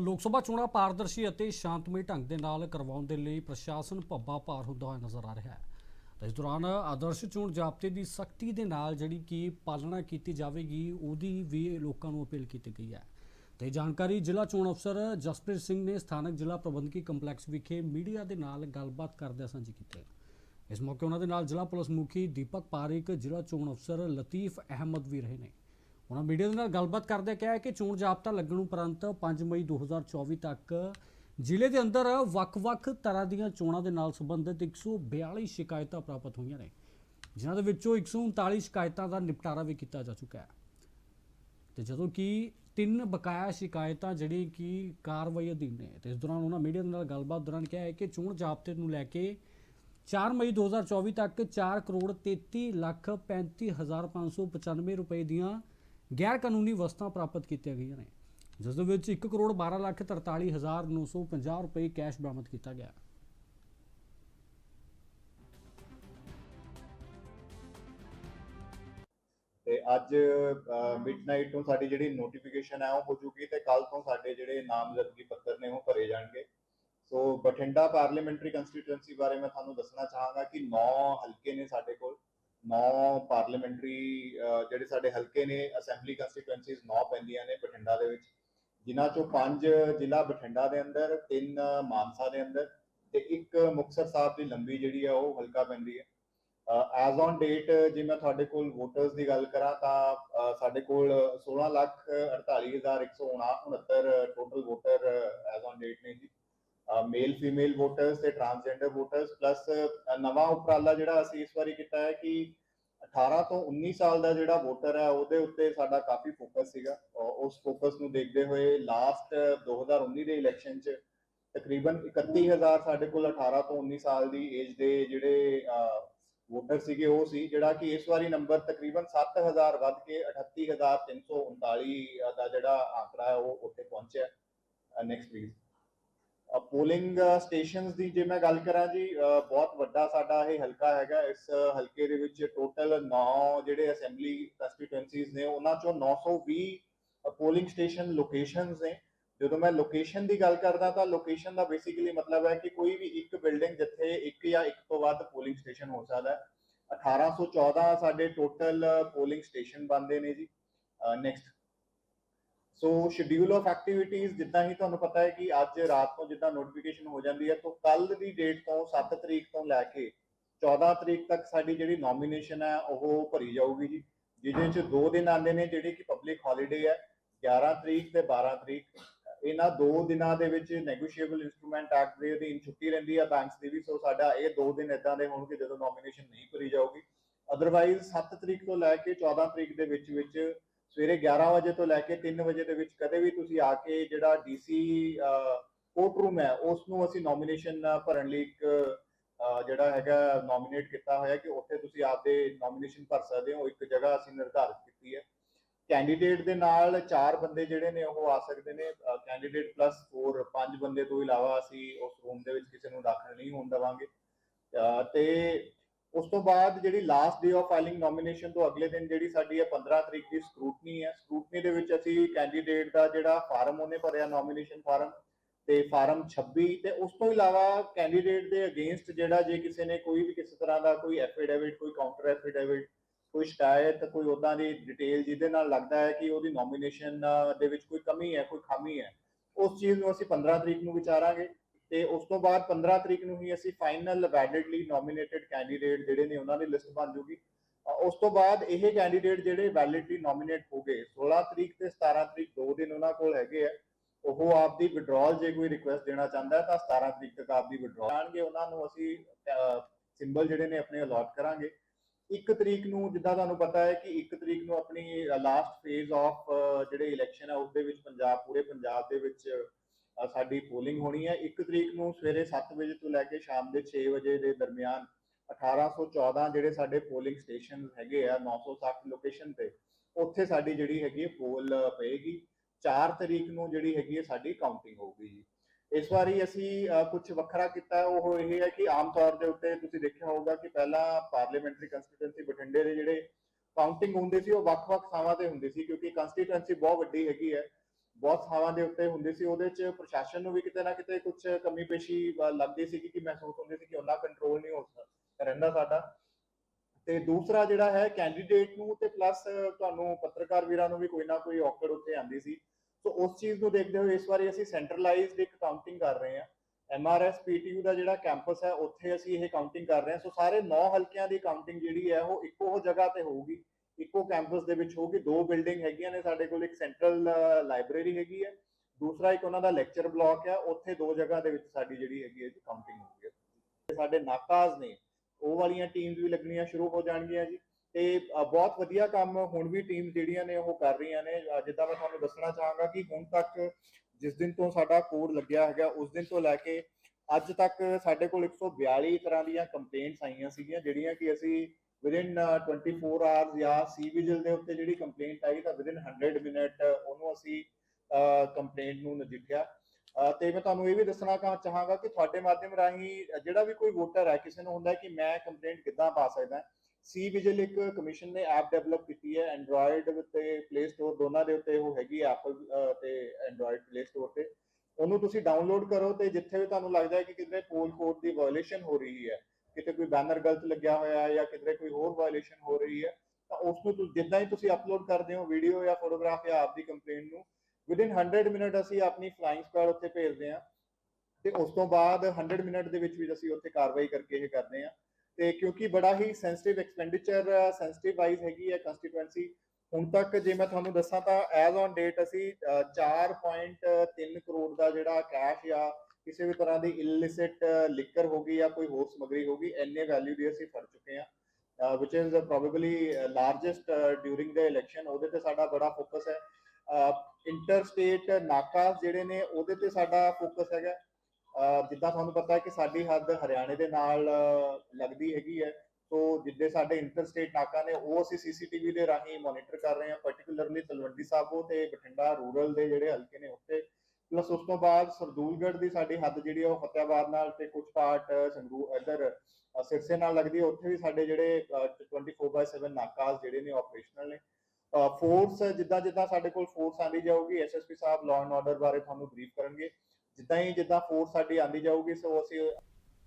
ਲੋਕ ਸਭਾ ਚੋਣਾਂ ਪਾਰਦਰਸ਼ੀ ਅਤੇ ਸ਼ਾਂਤਮਈ ਢੰਗ ਦੇ ਨਾਲ ਕਰਵਾਉਣ ਦੇ ਲਈ ਪ੍ਰਸ਼ਾਸਨ ਭੱਬਾ ਭਾਰ ਹੁੰਦਾ ਹੋਇਆ ਨਜ਼ਰ ਆ ਰਿਹਾ ਹੈ। ਤਾਂ ਇਸ ਦੌਰਾਨ ਆਦਰਸ਼ ਚੋਣ ਜ਼ਾਬਤੇ ਦੀ ਸਖਤੀ ਦੇ ਨਾਲ ਜਿਹੜੀ ਕਿ ਪਾਲਣਾ ਕੀਤੀ ਜਾਵੇਗੀ, ਉਹਦੀ ਵੀ ਲੋਕਾਂ ਨੂੰ ਅਪੀਲ ਕੀਤੀ ਗਈ ਹੈ। ਤੇ ਇਹ ਜਾਣਕਾਰੀ ਜ਼ਿਲ੍ਹਾ ਚੋਣ ਅਫਸਰ ਜਸਪ੍ਰੀਤ ਸਿੰਘ ਨੇ ਸਥਾਨਕ ਜ਼ਿਲ੍ਹਾ ਪ੍ਰਬੰਧਕੀ ਕੰਪਲੈਕਸ ਵਿਖੇ ਮੀਡੀਆ ਦੇ ਨਾਲ ਗੱਲਬਾਤ ਕਰਦਿਆਂ ਸਾਂਝੀ ਕੀਤੀ। ਇਸ ਮੌਕੇ ਉਹਨਾਂ ਦੇ ਨਾਲ ਜ਼ਿਲ੍ਹਾ ਪੁਲਿਸ ਮੁਖੀ ਦੀਪਕ ਪਾਰਿਕ, ਜ਼ਿਲ੍ਹਾ ਚੋਣ ਅਫਸਰ ਲਤੀਫ ਅਹਿਮਦ ਵੀ ਰਹੇ ਨੇ। ਉਹਨਾਂ ਮੀਡੀਆ ਦੇ ਨਾਲ ਗੱਲਬਾਤ ਕਰਦੇ ਕਿਹਾ ਹੈ ਕਿ ਚੋਣ ਜਾਬਤਾ ਲੱਗਣ ਉਪਰੰਤ 5 ਮਈ 2024 ਤੱਕ ਜ਼ਿਲ੍ਹੇ ਦੇ ਅੰਦਰ ਵੱਖ-ਵੱਖ ਤਰ੍ਹਾਂ ਦੀਆਂ ਚੋਣਾਂ ਦੇ ਨਾਲ ਸੰਬੰਧਿਤ 142 ਸ਼ਿਕਾਇਤਾਂ ਪ੍ਰਾਪਤ ਹੋਈਆਂ ਨੇ, ਜਿਨ੍ਹਾਂ ਦੇ ਵਿੱਚੋਂ 139 ਸ਼ਿਕਾਇਤਾਂ ਦਾ ਨਿਪਟਾਰਾ ਵੀ ਕੀਤਾ ਜਾ ਚੁੱਕਾ ਹੈ। ਤੇ ਜਦੋਂ ਕਿ ਤਿੰਨ ਬਕਾਇਆ ਸ਼ਿਕਾਇਤਾਂ ਜਿਹੜੀ ਕਿ ਕਾਰਵਾਈ ਅਧੀਨ ਨੇ, ਤੇ ਇਸ ਦੌਰਾਨ ਉਹਨਾਂ ਮੀਡੀਆ ਦੇ ਨਾਲ ਗੱਲਬਾਤ ਦੌਰਾਨ ਕਿਹਾ ਹੈ ਕਿ ਚੋਣ ਜਾਬਤੇ ਨੂੰ ਲੈ ਕੇ 4 ਮਈ 2024 ਤੱਕ 4 ਕਰੋੜ 33 ਲੱਖ 35595 ਰੁਪਏ ਦੀਆਂ ਗੈਰ ਕਾਨੂੰਨੀ ਵਸਤਾਂ ਪ੍ਰਾਪਤ ਕੀਤੀਆਂ ਗਈਆਂ ਨੇ, ਜਿਸ ਦੇ ਵਿੱਚ 1 ਕਰੋੜ 12 ਲੱਖ 43950 ਰੁਪਏ ਕੈਸ਼ ਬਰਾਮਦ ਕੀਤਾ ਗਿਆ। ਤੇ ਅੱਜ ਮਿਡਨਾਈਟ ਤੋਂ ਸਾਡੀ ਜਿਹੜੀ ਨੋਟੀਫਿਕੇਸ਼ਨ ਹੈ ਉਹ ਹੋ ਚੁੱਕੀ ਤੇ ਕੱਲ ਤੋਂ ਸਾਡੇ ਜਿਹੜੇ ਨਾਮਜ਼ਦਗੀ ਪੱਤਰ ਨੇ ਉਹ ਭਰੇ ਜਾਣਗੇ। ਸੋ ਬਠਿੰਡਾ ਪਾਰਲੀਮੈਂਟਰੀ ਕੰਸਟੀਟੂਐਂਸੀ ਬਾਰੇ ਮੈਂ ਤੁਹਾਨੂੰ ਦੱਸਣਾ ਚਾਹਾਂਗਾ ਕਿ 9 ਹਲਕੇ ਨੇ ਸਾਡੇ ਕੋਲ। ਨੌ ਪਾਰਲੀਮੈਂਟਰੀ ਜਿਹੜੇ ਸਾਡੇ ਹਲਕੇ ਨੇ ਅਸੈਂਬਲੀ ਕੰਸਟੀਟੂਐਂਸੀਜ਼ 9 ਪੈਂਦੀਆਂ ਨੇ ਬਠਿੰਡਾ ਦੇ ਵਿੱਚ, ਜਿਨ੍ਹਾਂ ਚੋਂ ਪੰਜ ਜ਼ਿਲ੍ਹਾ ਬਠਿੰਡਾ ਦੇ ਅੰਦਰ, ਤਿੰਨ ਮਾਨਸਾ ਦੇ ਅੰਦਰ ਤੇ ਇੱਕ ਮੁਕਤਸਰ ਸਾਹਿਬ ਦੀ ਲੰਬੀ ਜਿਹੜੀ ਆ ਉਹ ਹਲਕਾ ਪੈਂਦੀ ਹੈ। ਐਜ਼ ਔਨ ਡੇਟ ਜੇ ਮੈਂ ਤੁਹਾਡੇ ਕੋਲ ਵੋਟਰਸ ਦੀ ਗੱਲ ਕਰਾਂ ਤਾਂ ਸਾਡੇ ਕੋਲ 16 lakh 48169 total voter as on date ਨੇ ਜੀ। ਮੇਲ ਫੀਮੇਲ ਵੋਟਰਸ ਤੇ ਟਰਾਂਸਜੈਂਡਰ ਵੋਟਰਸ ਪਲੱਸ ਨਵਾਂ ਉਪਰਾਲਾ ਜਿਹੜਾ ਅਸੀਂ ਇਸ ਵਾਰੀ ਕੀਤਾ ਹੈ ਕਿ 18 ਤੋਂ 19 ਸਾਲ ਦਾ ਜਿਹੜਾ ਵੋਟਰ ਹੈ ਉਹਦੇ ਉੱਤੇ ਸਾਡਾ ਕਾਫੀ ਫੋਕਸ ਸੀਗਾ। ਉਸ ਫੋਕਸ ਨੂੰ ਦੇਖਦੇ ਹੋਏ ਲਾਸਟ 2019 ਦੇ ਇਲੈਕਸ਼ਨ 'ਚ ਤਕਰੀਬਨ 31000 ਸਾਡੇ ਕੋਲ 18 ਤੋਂ 19 ਸਾਲ ਦੀ ਏਜ ਦੇ ਜਿਹੜੇ ਵੋਟਰ ਸੀਗੇ ਉਹ ਸੀ, ਜਿਹੜਾ ਕਿ ਇਸ ਵਾਰੀ ਨੰਬਰ ਤਕਰੀਬਨ 7000 ਵੱਧ ਕੇ 38339 ਦਾ ਜਿਹੜਾ ਆંકੜਾ ਹੈ ਉਹ ਉੱਥੇ ਪਹੁੰਚਿਆ। ਨੈਕਸਟ ਪਲੀਜ਼ ਪੋਲਿੰਗ ਸਟੇਸ਼ਨਸ ਦੀ ਜੇ ਮੈਂ ਗੱਲ ਕਰਾਂ ਜੀ ਬਹੁਤ ਵੱਡਾ ਸਾਡਾ ਇਹ ਹਲਕਾ ਹੈਗਾ। ਇਸ ਹਲਕੇ ਦੇ ਵਿੱਚ ਟੋਟਲ 9 ਜਿਹੜੇ ਅਸੈਂਬਲੀ ਕੰਸਟੀਟੂਐਂਸੀਜ਼ ਨੇ, ਉਹਨਾਂ ਚੋਂ 920 ਪੋਲਿੰਗ ਸਟੇਸ਼ਨ ਲੋਕੇਸ਼ਨਸ ਨੇ। ਜਦੋਂ ਮੈਂ ਲੋਕੇਸ਼ਨ ਦੀ ਗੱਲ ਕਰਦਾ ਤਾਂ ਲੋਕੇਸ਼ਨ ਦਾ ਬੇਸਿਕਲੀ ਮਤਲਬ ਹੈ ਕਿ ਕੋਈ ਵੀ ਇੱਕ ਬਿਲਡਿੰਗ ਜਿੱਥੇ ਇੱਕ ਜਾਂ ਇੱਕ ਤੋਂ ਵੱਧ ਪੋਲਿੰਗ ਸਟੇਸ਼ਨ ਹੋ ਸਕਦਾ ਹੈ। 1814 ਸਾਡੇ ਟੋਟਲ ਪੋਲਿੰਗ ਸਟੇਸ਼ਨ ਬਣਦੇ ਨੇ ਜੀ। Next so schedule of activities ਜਿੱਦਾਂ ਹੀ ਤੁਹਾਨੂੰ ਪਤਾ ਹੈ ਕਿ ਅੱਜ ਰਾਤ ਤੋਂ ਜਿੱਦਾਂ ਨੋਟੀਫਿਕੇਸ਼ਨ ਹੋ ਜਾਂਦੀ ਹੈ, ਤਾਂ ਕੱਲ ਦੀ ਡੇਟ ਤੋਂ 7 ਤਰੀਕ ਤੋਂ ਲੈ ਕੇ 14 ਤਰੀਕ ਤੱਕ ਸਾਡੀ ਜਿਹੜੀ ਨੋਮੀਨੇਸ਼ਨ ਹੈ, ਉਹ ਭਰੀ ਜਾਊਗੀ ਜੀ। ਜਿਹਦੇ ਵਿੱਚ ਦੋ ਦਿਨ ਆਉਂਦੇ ਨੇ, ਜਿਹੜੇ ਕਿ ਪਬਲਿਕ ਹੌਲੀਡੇ ਹੈ 11 ਤਰੀਕ ਤੇ 12 ਤਰੀਕ। ਇਹਨਾਂ ਦੋ ਦਿਨਾਂ ਦੇ ਵਿੱਚ ਨੈਗੋਸ਼ੀਏਬਲ ਇਨਸਟਰੂਮੈਂਟ ਐਕਟ ਦੇ ਅਧੀਨ ਛੁੱਟੀ ਰਹਿੰਦੀ ਹੈ ਬੈਂਕਸ ਦੀ ਵੀ ਸੋ ਸਾਡਾ ਇਹ ਦੋ ਦਿਨ ਇਦਾਂ ਦੇ ਹੋਣਗੇ ਜਦੋਂ ਨੋਮੀਨੇਸ਼ਨ ਨਹੀਂ ਭਰੀ ਜਾਊਗੀ। ਅਦਰਵਾਈਜ਼ 7 ਤਰੀਕ ਤੋਂ ਲੈ ਕੇ 14 ਤਰੀਕ ਦੇ ਵਿੱਚ ਵਿੱਚ ਸਵੇਰੇ 11 ਵਜੇ ਤੋਂ ਲੈ ਕੇ 3 ਵਜੇ ਦੇ ਵਿੱਚ ਕਦੇ ਵੀ ਤੁਸੀਂ ਆ ਕੇ ਜਿਹੜਾ ਡੀਸੀ ਕੋਰਟ ਰੂਮ ਹੈ ਉਸ ਨੂੰ ਅਸੀਂ ਨੋਮੀਨੇਸ਼ਨ ਭਰਨ ਲਈ ਇੱਕ ਜਿਹੜਾ ਹੈਗਾ ਨੋਮੀਨੇਟ ਕੀਤਾ ਹੋਇਆ ਕਿ ਉੱਥੇ ਤੁਸੀਂ ਆਪਦੇ ਨੋਮੀਨੇਸ਼ਨ ਭਰ ਸਕਦੇ ਹੋ ਇੱਕ ਜਗ੍ਹਾ ਅਸੀਂ ਨਿਰਧਾਰਿਤ ਕੀਤੀ ਹੈ। ਕੈਂਡੀਡੇਟ ਦੇ ਨਾਲ ਚਾਰ ਬੰਦੇ ਜਿਹੜੇ ਨੇ ਉਹ ਆ ਸਕਦੇ ਨੇ ਕੈਂਡੀਡੇਟ ਪਲੱਸ ਹੋਰ ਪੰਜ ਬੰਦੇ ਤੋਂ ਇਲਾਵਾ ਅਸੀਂ ਉਸ ਰੂਮ ਦੇ ਵਿੱਚ ਕਿਸੇ ਨੂੰ ਦਾਖਲ ਨਹੀਂ ਹੋਣ ਦੇਵਾਂਗੇ। ਅਹ, ਤੇ ਉਸ ਤੋਂ ਬਾਅਦ ਜਿਹੜੀ last day of filing nomination ਤੋਂ ਅਗਲੇ ਦਿਨ ਜਿਹੜੀ ਸਾਡੀ ਹੈ 15 ਤਰੀਕ ਦੀ ਸਕਰੂਟਨੀ ਹੈ ਸਕਰੂਟਨੀ ਦੇ ਵਿੱਚ ਅਸੀਂ ਕੈਂਡੀਡੇਟ ਦਾ ਜਿਹੜਾ ਫਾਰਮ ਉਹਨੇ ਭਰਿਆ ਨੋਮੀਨੇਸ਼ਨ ਫਾਰਮ ਤੇ ਫਾਰਮ 26 ਤੇ ਉਸ ਤੋਂ ਇਲਾਵਾ ਕੈਂਡੀਡੇਟ ਦੇ ਅਗੇਂਸਟ ਜਿਹੜਾ ਜੇ ਕਿਸੇ ਨੇ ਕੋਈ ਵੀ ਕਿਸੇ ਤਰ੍ਹਾਂ ਦਾ ਕੋਈ ਐਫੀਡੇਵਿਟ ਕੋਈ ਕਾਊਂਟਰ ਐਫੀਡੇਵਿਟ ਕੋਈ ਸ਼ਿਕਾਇਤ, ਕੋਈ ਉਦਾਂ ਦੀ ਡਿਟੇਲ ਜਿਹਦੇ ਨਾਲ ਲੱਗਦਾ ਹੈ ਕਿ ਉਹਦੀ ਨੋਮੀਨੇਸ਼ਨ ਦੇ ਵਿੱਚ ਕੋਈ ਕਮੀ ਹੈ, ਕੋਈ ਖਾਮੀ ਹੈ, ਉਸ ਚੀਜ਼ ਨੂੰ ਅਸੀਂ 15 ਤਰੀਕ ਨੂੰ ਵਿਚਾਰਾਂਗੇ। ਤੇ ਉਸ ਤੋਂ ਬਾਅਦ 15 ਤਰੀਕ ਨੂੰ ਹੀ ਅਸੀਂ ਫਾਈਨਲ ਵੈਲਿਡਲੀ ਨੋਮੀਨੇਟਡ ਕੈਂਡੀਡੇਟ ਜਿਹੜੇ ਨੇ ਉਹਨਾਂ ਦੀ ਲਿਸਟ ਬਣ ਜੂਗੀ। ਉਸ ਤੋਂ ਬਾਅਦ ਇਹ ਕੈਂਡੀਡੇਟ ਜਿਹੜੇ ਵੈਲਿਡਲੀ ਨੋਮੀਨੇਟ ਹੋ ਗਏ 16 ਤਰੀਕ ਤੇ 17 ਤਰੀਕ ਦੋ ਦਿਨ ਉਹਨਾਂ ਕੋਲ ਹੈਗੇ ਆ, ਉਹ ਆਪਦੀ ਵਿਡਰਾਅਲ ਜੇ ਕੋਈ ਰਿਕੁਐਸਟ ਦੇਣਾ ਚਾਹੁੰਦਾ ਹੈ ਤਾਂ 17 ਤਰੀਕ ਤੱਕ ਆਪਦੀ ਵਿਡਰਾਅਲ ਆਣਗੇ ਉਹਨਾਂ ਨੂੰ ਅਸੀਂ ਸਿੰਬਲ ਜਿਹੜੇ ਨੇ ਆਪਣੇ ਅਲਾਟ ਕਰਾਂਗੇ। ਇੱਕ ਤਰੀਕ ਨੂੰ ਜਿੱਦਾਂ ਤੁਹਾਨੂੰ ਪਤਾ ਹੈ ਕਿ ਇੱਕ ਤਰੀਕ ਨੂੰ ਆਪਣੀ ਲਾਸਟ ਫੇਜ਼ ਆਫ ਜਿਹੜੇ ਇਲੈਕਸ਼ਨ ਹੈ ਉਸ ਦੇ ਵਿੱਚ ਪੰਜਾਬ, ਪੂਰੇ ਪੰਜਾਬ ਦੇ ਵਿੱਚ ਸਾਡੀ ਪੋਲਿੰਗ ਹੋਣੀ ਹੈ। ਇੱਕ ਤਰੀਕ ਨੂੰ ਸਵੇਰੇ 7 ਵਜੇ ਤੋਂ ਲੈ ਕੇ ਸ਼ਾਮ ਦੇ 6 ਵਜੇ ਦੇ ਦਰਮਿਆਨ 1814 ਜਿਹੜੇ ਸਾਡੇ ਪੋਲਿੰਗ ਸਟੇਸ਼ਨ ਹੈਗੇ ਆ 960 ਲੋਕੇਸ਼ਨ ਤੇ, ਉੱਥੇ ਸਾਡੀ ਜਿਹੜੀ ਹੈਗੀ ਪੋਲ ਪਏਗੀ। 4 ਤਰੀਕ ਨੂੰ ਜਿਹੜੀ ਹੈਗੀ ਹੈ ਸਾਡੀ ਕਾਊਂਟਿੰਗ ਹੋਊਗੀ ਜੀ। ਇਸ ਵਾਰੀ ਅਸੀਂ ਕੁਝ ਵੱਖਰਾ ਕੀਤਾ। ਉਹ ਇਹ ਹੈ ਕਿ ਆਮ ਤੌਰ ਦੇ ਉੱਤੇ ਤੁਸੀਂ ਦੇਖਿਆ ਹੋਊਗਾ ਕਿ ਪਹਿਲਾਂ ਪਾਰਲੀਮੈਂਟਰੀ ਕੰਸਟੀਟੂਐਂਸੀ ਬਠਿੰਡੇ ਦੇ ਜਿਹੜੇ ਕਾਊਂਟਿੰਗ ਹੁੰਦੇ ਸੀ, ਉਹ ਵੱਖ-ਵੱਖ ਥਾਵਾਂ ਤੇ ਹੁੰਦੀ ਸੀ, ਕਿਉਂਕਿ ਕੰਸਟੀਟੂਐਂਸੀ ਬਹੁਤ ਵੱਡੀ ਹੈਗੀ ਹੈ। ਬਹੁਤ ਥਾਵਾਂ ਦੇ ਉੱਤੇ ਹੁੰਦੀ ਸੀ, ਉਹਦੇ 'ਚ ਪ੍ਰਸ਼ਾਸਨ ਨੂੰ ਵੀ ਕਿਤੇ ਨਾ ਕਿਤੇ ਕੁਝ ਕਮੀ ਪੇਸ਼ੀ ਲੱਗਦੀ ਸੀ ਕਿ ਮਹਿਸੂਸ ਹੁੰਦੀ ਸੀ ਕਿ ਉਹਨਾਂ ਕੰਟਰੋਲ ਨਹੀਂ ਹੋ ਸਕ- ਰਹਿੰਦਾ ਸਾਡਾ। ਤੇ ਦੂਸਰਾ ਜਿਹੜਾ ਹੈ ਕੈਂਡੀਡੇਟ ਨੂੰ ਤੇ ਪਲੱਸ ਤੁਹਾਨੂੰ ਪੱਤਰਕਾਰ ਵੀਰਾਂ ਨੂੰ ਵੀ ਕੋਈ ਨਾ ਕੋਈ ਔਕੜ ਉੱਤੇ ਆਂਦੀ ਸੀ। ਸੋ ਉਸ ਚੀਜ਼ ਨੂੰ ਦੇਖਦੇ ਹੋਏ ਇਸ ਵਾਰੀ ਅਸੀਂ ਸੈਂਟਰਲਾਈਜ਼ਡ ਇੱਕ ਕਾਊਂਟਿੰਗ ਕਰ ਰਹੇ ਹਾਂ। ਐਮਆਰਐਸ ਪੀਟੀਯੂ ਦਾ ਜਿਹੜਾ ਕੈਂਪਸ ਹੈ, ਉੱਥੇ ਅਸੀਂ ਇਹ ਕਾਊਂਟਿੰਗ ਕਰ ਰਹੇ ਹਾਂ। ਸੋ ਸਾਰੇ 9 ਹਲਕਿਆਂ ਦੀ ਕਾਊਂਟਿੰਗ ਜਿਹੜੀ ਹੈ, ਉਹ ਇੱਕੋ ਜਗ੍ਹਾ ਤੇ ਹੋਊਗੀ। ਇੱਕੋ ਕੈਂਪਸ ਦੇ ਵਿੱਚ ਹੋਊਗੀ ਦੋ ਬਿਲਡਿੰਗ ਹੈਗੀਆਂ ਨੇ, ਸਾਡੇ ਕੋਲ ਇੱਕ ਸੈਂਟਰਲ ਲਾਇਬ੍ਰੇਰੀ ਹੈਗੀ ਹੈ, ਦੂਸਰਾ ਇੱਕ ਉਹਨਾਂ ਦਾ ਲੈਕਚਰ ਬਲਾਕ ਹੈ, ਉੱਥੇ ਦੋ ਜਗ੍ਹਾ ਦੇ ਵਿੱਚ ਸਾਡੀ ਜਿਹੜੀ ਹੈਗੀ ਹੈ ਜੀ ਕਾਊਂਟਿੰਗ ਹੋਊਗੀ ਤੇ ਸਾਡੇ ਨਾਕਾਜ਼ ਨੇ, ਉਹ ਵਾਲੀਆਂ ਟੀਮਸ ਵੀ ਲੱਗਣੀਆਂ ਸ਼ੁਰੂ ਹੋ ਜਾਣਗੀਆਂ ਜੀ। ਤੇ ਬਹੁਤ ਵਧੀਆ ਕੰਮ ਹੁਣ ਵੀ ਟੀਮ ਜਿਹੜੀਆਂ ਨੇ, ਉਹ ਕਰ ਰਹੀਆਂ ਨੇ। ਜਿੱਦਾਂ ਮੈਂ ਤੁਹਾਨੂੰ ਦੱਸਣਾ ਚਾਹਾਂਗਾ ਕਿ ਹੁਣ ਤੱਕ ਜਿਸ ਦਿਨ ਤੋਂ ਸਾਡਾ ਕੋਡ ਲੱਗਿਆ ਹੈਗਾ, ਉਸ ਦਿਨ ਤੋਂ ਲੈ ਕੇ ਅੱਜ ਤੱਕ ਸਾਡੇ ਕੋਲ 142 ਤਰ੍ਹਾਂ ਦੀਆਂ ਕੰਪਲੇਂਟਸ ਆਈਆਂ ਸੀਗੀਆਂ, ਜਿਹੜੀਆਂ ਕਿ ਅਸੀਂ ਵਿਦਿਨ 24 ਆਵਰਸ ਜਾਂ ਸੀ ਵਿਜਲ ਦੇ ਉੱਤੇ ਜਿਹੜੀ ਕੰਪਲੇਂਟ ਆਈ ਤਾਂ ਵਿਦਿਨ 100 ਮਿੰਟ ਉਹਨੂੰ ਅਸੀਂ ਕੰਪਲੇਂਟ ਨੂੰ ਨਜਿੱਠਿਆ। ਤੇ ਮੈਂ ਤੁਹਾਨੂੰ ਇਹ ਵੀ ਦੱਸਣਾ ਚਾਹਾਂਗਾ ਕਿ ਤੁਹਾਡੇ ਮਾਧਿਅਮ ਰਾਹੀਂ ਜਿਹੜਾ ਵੀ ਕੋਈ ਵੋਟਰ ਹੈ, ਕਿਸੇ ਨੂੰ ਹੁੰਦਾ ਹੈ ਕਿ ਮੈਂ ਕੰਪਲੇਂਟ ਕਿੱਦਾਂ ਪਾ ਸਕਦਾ ਸੀ ਵਿਜਿਲ ਇੱਕ ਕਮਿਸ਼ਨ ਨੇ ਐਪ ਡਿਵੈਲਪ ਕੀਤੀ ਹੈ ਐਂਡਰੋਇਡ ਤੇ ਪਲੇ ਸਟੋਰ ਦੋਨਾਂ ਦੇ ਉੱਤੇ ਉਹ ਹੈਗੀ ਐਪਲ ਤੇ ਐਂਡਰੋਇਡ ਪਲੇ ਸਟੋਰ ਤੇ। ਉਹਨੂੰ ਤੁਸੀਂ ਡਾਊਨਲੋਡ ਕਰੋ ਤੇ ਜਿੱਥੇ ਵੀ ਤੁਹਾਨੂੰ ਲੱਗਦਾ ਹੈ ਕਿ ਕਿਤੇ ਪੋਲ ਕੋਡ ਦੀ ਵਾਇਓਲੇਸ਼ਨ ਹੋ ਰਹੀ ਹੈ ਕਿਤੇ ਕੋਈ ਬੈਨਰ ਗਲਤ ਲੱਗਿਆ ਹੋਇਆ ਹੈ ਜਾਂ ਕਿਤੇ ਕੋਈ ਹੋਰ ਵਾਇਓਲੇਸ਼ਨ ਹੋ ਰਹੀ ਹੈ ਤਾਂ ਉਸ ਨੂੰ ਤੁਸੀਂ ਜਿੱਦਾਂ ਹੀ ਤੁਸੀਂ ਅਪਲੋਡ ਕਰਦੇ ਹੋ ਵੀਡੀਓ ਜਾਂ ਫੋਟੋਗ੍ਰਾਫ ਜਾਂ ਆਪਦੀ ਕੰਪਲੇਂਟ ਨੂੰ ਵਿਦਿਨ 100 ਮਿੰਟ ਅਸੀਂ ਆਪਣੀ ਫਲਾਈਂਗ ਸਕੁਆਡ ਉੱਤੇ ਭੇਜਦੇ ਹਾਂ ਤੇ ਉਸ ਤੋਂ ਬਾਅਦ 100 ਮਿੰਟ ਦੇ ਵਿੱਚ ਵੀ ਅਸੀਂ ਉੱਥੇ ਕਾਰਵਾਈ ਕਰਕੇ ਇਹ ਕਰਦੇ ਹਾਂ। ਤੇ ਕਿਉਂਕਿ ਬੜਾ ਹੀ ਸੈਂਸਿਟਿਵ ਐਕਸਪੈਂਡੀਚਰ ਸੈਂਸਿਟਿਵ ਵਾਈਜ਼ ਹੈਗੀ ਹੈ ਕੰਸਟੀਟੂਐਂਸੀ ਹੁਣ ਤੱਕ ਜੇ ਮੈਂ ਤੁਹਾਨੂੰ ਦੱਸਾਂ ਤਾਂ ਐਜ਼ ਔਨ ਡੇਟ ਅਸੀਂ ਅਹ, 4.3 ਕਰੋੜ ਦਾ ਜਿਹੜਾ ਕੈਸ਼ ਜਾਂ ਕਿਸੇ ਵੀ ਤਰ੍ਹਾਂ ਦੀ ਇਲਿਸਿਟ ਲਿਕਰ ਹੋ ਗਈ ਜਾਂ ਕੋਈ ਹੋਰ ਸਮਗਰੀ ਹੋ ਗਈ ਐਨੇ ਵੈਲਿਊ ਦੀ ਅਸੀਂ ਫੜ ਚੁੱਕੇ ਹਾਂ ਵਿਚ ਇਜ਼ ਪ੍ਰੋਬੇਬਲੀ ਲਾਰਜੈਸਟ ਡਿਊਰਿੰਗ ਦਾ ਇਲੈਕਸ਼ਨ ਉਹਦੇ ਤੇ ਸਾਡਾ ਬੜਾ ਫੋਕਸ ਹੈ। ਇੰਟਰ ਸਟੇਟ ਨਾਕਾਸ ਜਿਹੜੇ ਨੇ, ਉਹਦੇ ਤੇ ਸਾਡਾ ਫੋਕਸ ਹੈਗਾ। ਜਿੱਦਾਂ ਤੁਹਾਨੂੰ ਪਤਾ ਹੈ ਕਿ ਸਾਡੀ ਹੱਦ ਹਰਿਆਣੇ ਦੇ ਨਾਲ ਲੱਗਦੀ ਹੈਗੀ ਹੈ। ਸੋ ਜਿੱਦੇ ਸਾਡੇ ਇੰਟਰ ਸਟੇਟ ਨਾਕਾ ਨੇ, ਉਹ ਅਸੀਂ ਸੀਸੀਟੀਵੀ ਦੇ ਰਾਹੀਂ ਮੋਨੀਟਰ ਕਰ ਰਹੇ ਹਾਂ ਪਾਰਟਿਕੂਲਰਲੀ ਤਲਵੰਡੀ ਸਾਬੋ ਤੇ ਬਠਿੰਡਾ ਰੂਰਲ ਦੇ ਜਿਹੜੇ ਹਲਕੇ ਨੇ, ਉੱਥੇ ਪਲੱਸ ਉਸ ਤੋਂ ਬਾਅਦ ਸਰਦੂਲਗੜ੍ਹ ਦੀ ਸਾਡੀ ਹੱਦ ਜਿਹੜੀ ਉਹ ਫਤਿਆਬਾਦ ਨਾਲ ਤੇ ਕੁਝ ਪਾਰਟ ਸੰਗਰੂ ਇੱਧਰ ਸਿਰਸੇ ਨਾਲ ਲੱਗਦੀ ਹੈ ਉੱਥੇ ਵੀ ਸਾਡੇ ਜਿਹੜੇ 24/7 ਨਾਕਾਸ ਜਿਹੜੇ ਨੇ ਆਪਰੇਸ਼ਨਲ ਨੇ। ਫੋਰਸ ਜਿੱਦਾਂ ਜਿੱਦਾਂ ਸਾਡੇ ਕੋਲ ਫੋਰਸ ਆਂਦੀ ਜਾਊਗੀ ਐਸਐਸਪੀ ਸਾਹਿਬ ਲਾਅ ਐਂਡ ਆਰਡਰ ਬਾਰੇ ਤੁਹਾਨੂੰ ਬਰੀਫ ਕਰਨਗੇ। ਜਿੱਦਾਂ ਹੀ ਜਿੱਦਾਂ ਫੋਰਸ ਸਾਡੀ ਆਂਦੀ ਜਾਊਗੀ, ਸੋ ਅਸੀਂ